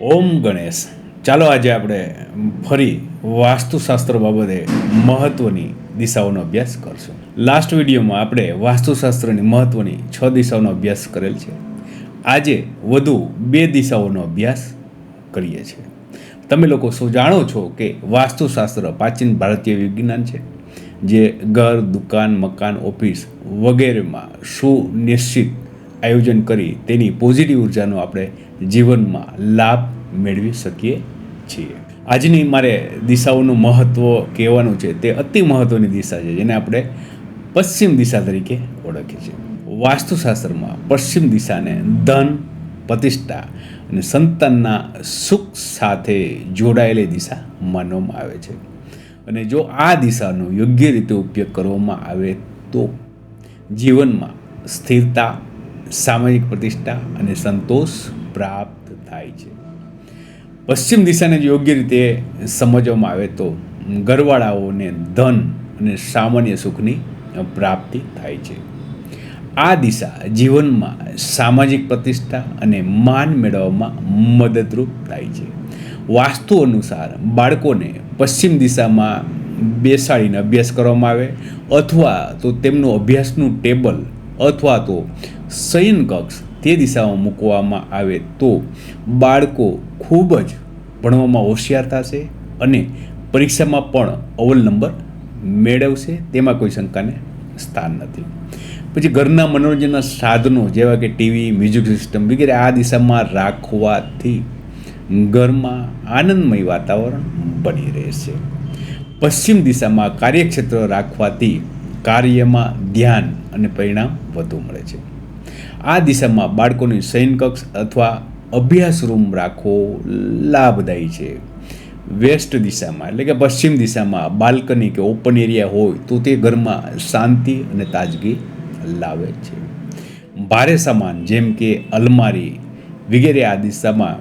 ઓમ ગણેશ. ચાલો આજે આપણે ફરી વાસ્તુશાસ્ત્ર બાબતે મહત્વની દિશાઓનો અભ્યાસ કરશું. લાસ્ટ વિડીયોમાં આપણે વાસ્તુશાસ્ત્રની મહત્વની છ દિશાઓનો અભ્યાસ કરેલ છે. આજે વધુ બે દિશાઓનો અભ્યાસ કરીએ છીએ. તમે લોકો શું જાણો છો કે વાસ્તુશાસ્ત્ર પ્રાચીન ભારતીય વિજ્ઞાન છે? જે ઘર, દુકાન, મકાન, ઓફિસ વગેરેમાં સુનિશ્ચિત આયોજન કરી તેની પોઝિટિવ ઉર્જાનો આપણે જીવનમાં લાભ મેળવી શકીએ છીએ. આજની મારે દિશાઓનું મહત્ત્વ કહેવાનું છે, તે અતિ મહત્ત્વની દિશા છે, જેને આપણે પશ્ચિમ દિશા તરીકે ઓળખીએ છીએ. વાસ્તુશાસ્ત્રમાં પશ્ચિમ દિશાને ધન, પ્રતિષ્ઠા અને સંતાનના સુખ સાથે જોડાયેલી દિશા માનવામાં આવે છે. અને જો આ દિશાનો યોગ્ય રીતે ઉપયોગ કરવામાં આવે તો જીવનમાં સ્થિરતા, સામાજિક પ્રતિષ્ઠા અને સંતોષ પ્રાપ્ત થાય છે. પશ્ચિમ દિશાને યોગ્ય રીતે સમજવામાં આવે તો ઘરવાળાઓને ધન અને સામાન્ય સુખની પ્રાપ્તિ થાય છે. આ દિશા જીવનમાં સામાજિક પ્રતિષ્ઠા અને માન મેળવવામાં મદદરૂપ થાય છે. વાસ્તુ અનુસાર બાળકોને પશ્ચિમ દિશામાં બેસાડીને અભ્યાસ કરવામાં આવે અથવા તો તેમનું અભ્યાસનું ટેબલ અથવા તો શયન કક્ષ તે દિશામાં મૂકવામાં આવે તો બાળકો ખૂબ જ ભણવામાં હોશિયાર થશે અને પરીક્ષામાં પણ અવ્વલ નંબર મેળવશે, તેમાં કોઈ શંકાને સ્થાન નથી. પછી ઘરના મનોરંજનના સાધનો જેવા કે ટીવી, મ્યુઝિક સિસ્ટમ વગેરે આ દિશામાં રાખવાથી ઘરમાં આનંદમય વાતાવરણ બની રહેશે. પશ્ચિમ દિશામાં કાર્યક્ષેત્ર રાખવાથી કાર્યમાં ધ્યાન અને પરિણામ વધુ મળે છે. આ દિશામાં બાળકોની શયનકક્ષ અથવા અભ્યાસ રૂમ રાખવો લાભદાયી છે. વેસ્ટ દિશામાં, એટલે કે પશ્ચિમ દિશામાં બાલ્કની કે ઓપન એરિયા હોય તો તે ઘરમાં શાંતિ અને તાજગી લાવે છે. ભારે સામાન જેમ કે અલમારી વગેરે આ દિશામાં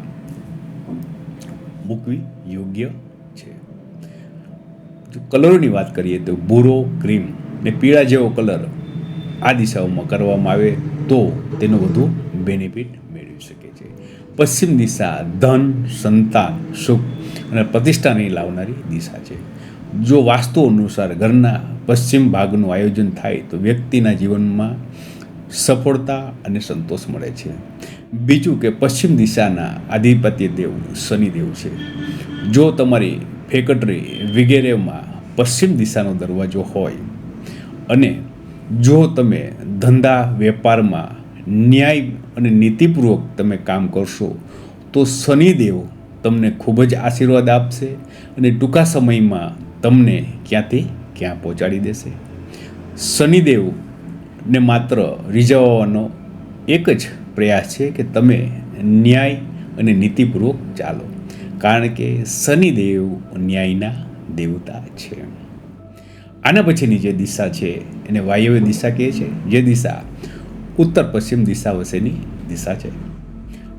મૂકવી યોગ્ય છે. જો કલરોની વાત કરીએ તો ભૂરો, ક્રીમ ને પીળા જેવો કલર આ દિશાઓમાં કરવામાં આવે તો તેનો વધુ બેનિફિટ મેળવી શકે છે. પશ્ચિમ દિશા ધન, સંતાન, સુખ અને પ્રતિષ્ઠાની લાવનારી દિશા છે. જો વાસ્તુ અનુસાર ઘરના પશ્ચિમ ભાગનું આયોજન થાય તો વ્યક્તિના જીવનમાં સફળતા અને સંતોષ મળે છે. બીજું કે પશ્ચિમ દિશાના આધિપત્ય દેવ શનિદેવ છે. જો તમારી ફેક્ટરી વગેરેમાં પશ્ચિમ દિશાનો દરવાજો હોય અને જો તમે ધંધા વેપારમાં ન્યાય અને નીતિપૂર્વક તમે કામ કરશો, તો શનિદેવ તમને ખૂબ જ આશીર્વાદ આપશે અને ટૂંકા સમયમાં તમને ક્યાંથી ક્યાં પહોંચાડી દેશે. શનિદેવને માત્ર રીઝવવાનો એક જ પ્રયાસ છે કે તમે ન્યાય અને નીતિપૂર્વક ચાલો, કારણ કે શનિદેવ ન્યાયના દેવતા છે. આના પછીની જે દિશા છે, એને વાયવ્ય દિશા કહે છે. જે દિશા ઉત્તર પશ્ચિમ દિશા વચ્ચેની દિશા છે.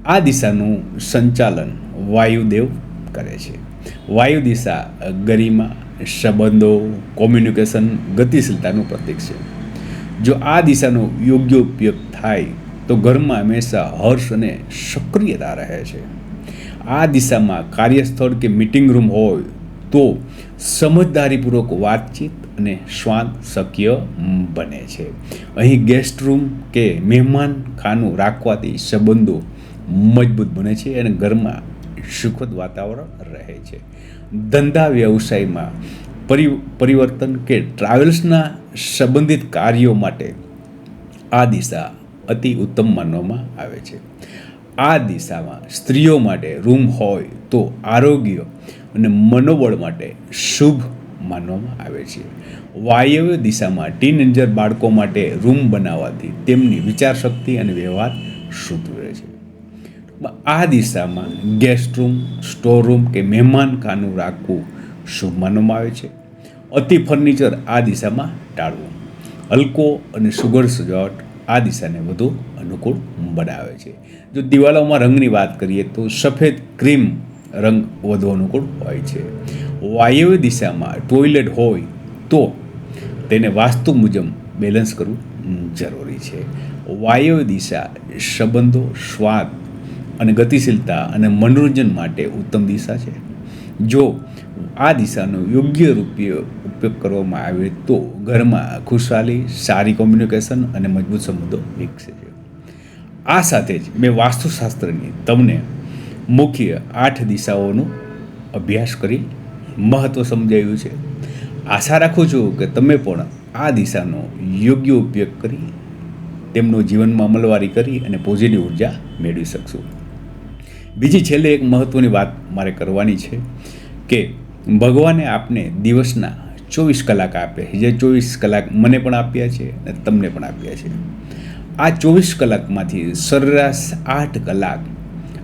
આ દિશાનું સંચાલન વાયુદેવ કરે છે. વાયુ દિશા ગરિમા, સંબંધો, કોમ્યુનિકેશન, ગતિશીલતાનું પ્રતીક છે. જો આ દિશાનો યોગ્ય ઉપયોગ થાય, તો ઘરમાં હંમેશા હર્ષ અને સક્રિયતા રહે છે. આ દિશામાં કાર્યસ્થળ કે મિટિંગ રૂમ હોય તો સમજદારીપૂર્વક વાતચીત અને શ્વાન શક્ય બને છે. અહીં ગેસ્ટ રૂમ કે મહેમાન ખાનું રાખવાથી સંબંધો મજબૂત બને છે અને ઘરમાં સુખદ વાતાવરણ રહે છે. ધંધા વ્યવસાયમાં પરિ પરિવર્તન કે ટ્રાવેલ્સના સંબંધિત કાર્યો માટે આ દિશા અતિ ઉત્તમ માનવામાં આવે છે. આ દિશામાં સ્ત્રીઓ માટે રૂમ હોય તો આરોગ્ય અને મનોબળ માટે શુભ માનવામાં આવે છે. વાયવ્ય દિશામાં ટીનેજર બાળકો માટે રૂમ બનાવવાથી તેમની વિચારશક્તિ અને વ્યવહાર રહે છે. આ દિશામાં ગેસ્ટ રૂમ સ્ટોર રૂમ કે મહેમાન ખાનું રાખવું શુભ માનવામાં આવે છે. અતિ ફર્નિચર આ દિશામાં ટાળવું. હલકો અને સુગર સજાવટ આ દિશાને વધુ અનુકૂળ બનાવે છે. જો દિવાલોમાં રંગની વાત કરીએ તો સફેદ ક્રીમ રંગ વધુ અનુકૂળ હોય છે? વાયવ્ય દિશામાં ટોયલેટ હોય તો તેને વાસ્તુ મુજબ બેલેન્સ કરવું જરૂરી છે. વાયવ્ય દિશા સંબંધો, સ્વાદ અને ગતિશીલતા અને મનોરંજન માટે ઉત્તમ દિશા છે. જો આ દિશાનો યોગ્ય રૂપે ઉપયોગ કરવામાં આવે તો ઘરમાં ખુશહાલી, સારી કોમ્યુનિકેશન અને મજબૂત સંબંધો વિકસે છે. આ સાથે જ મેં વાસ્તુશાસ્ત્રની તમને મુખ્ય આઠ દિશાઓનો અભ્યાસ કરી મહત્ત્વ સમજાવ્યું છે. આશા રાખું છું કે તમે પણ આ દિશાનો યોગ્ય ઉપયોગ કરી તેમનો જીવનમાં અમલવારી કરી અને પોઝિટિવ ઊર્જા મેળવી શકશો. બીજી છેલ્લે એક મહત્ત્વની વાત મારે કરવાની છે કે ભગવાને આપને દિવસના ચોવીસ કલાક આપે છે. જે ચોવીસ કલાક મને પણ આપ્યા છે અને તમને પણ આપ્યા છે. આ ચોવીસ કલાકમાંથી સરેરાશ આઠ કલાક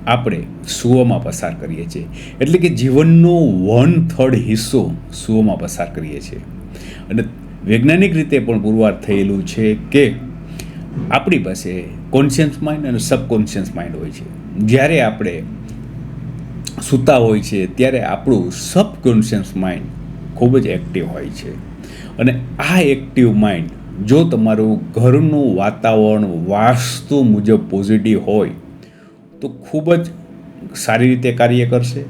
આપણે સૂઓમાં પસાર કરીએ છીએ. એટલે કે જીવનનો વન થર્ડ હિસ્સો સૂવામાં પસાર કરીએ છીએ. અને વૈજ્ઞાનિક રીતે પણ પુરવાર થયેલું છે કે આપણી પાસે કોન્શિયસ માઇન્ડ અને સબકોન્શિયસ માઇન્ડ હોય છે. જ્યારે આપણે સૂતા હોય છે, ત્યારે આપણું સબકોન્શિયસ માઇન્ડ ખૂબ જ એક્ટિવ હોય છે. અને આ એક્ટિવ માઇન્ડ જો તમારું ઘરનું વાતાવરણ વાસ્તુ મુજબ પોઝિટિવ હોય તો ખૂબ જ સારી રીતે કાર્ય કરશે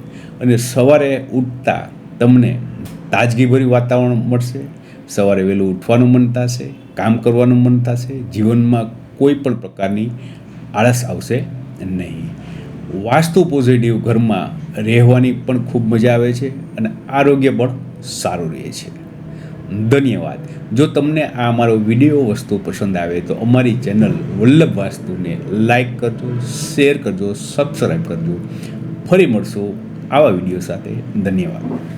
અને સવારે ઉઠતા તમને તાજગીભર્યું વાતાવરણ મળશે. સવારે વહેલું ઉઠવાનું મન થશે, કામ કરવાનું મન થશે, જીવનમાં કોઈ પણ પ્રકારની આળસ આવશે નહીં. વાસ્તુ પોઝિટિવ ઘરમાં રહેવાની પણ ખૂબ મજા આવે છે અને આરોગ્ય પણ સારું રહે છે. ધન્યવાદ. જો તમને આ અમારો વીડિયો વસ્તુ પસંદ આવે તો અમારી ચેનલ વલ્લભ વાસ્તુને લાઈક કરજો, શેર કરજો, સબસ્ક્રાઈબ કરજો. ફરી મળશું આવા વીડિયો સાથે. ધન્યવાદ.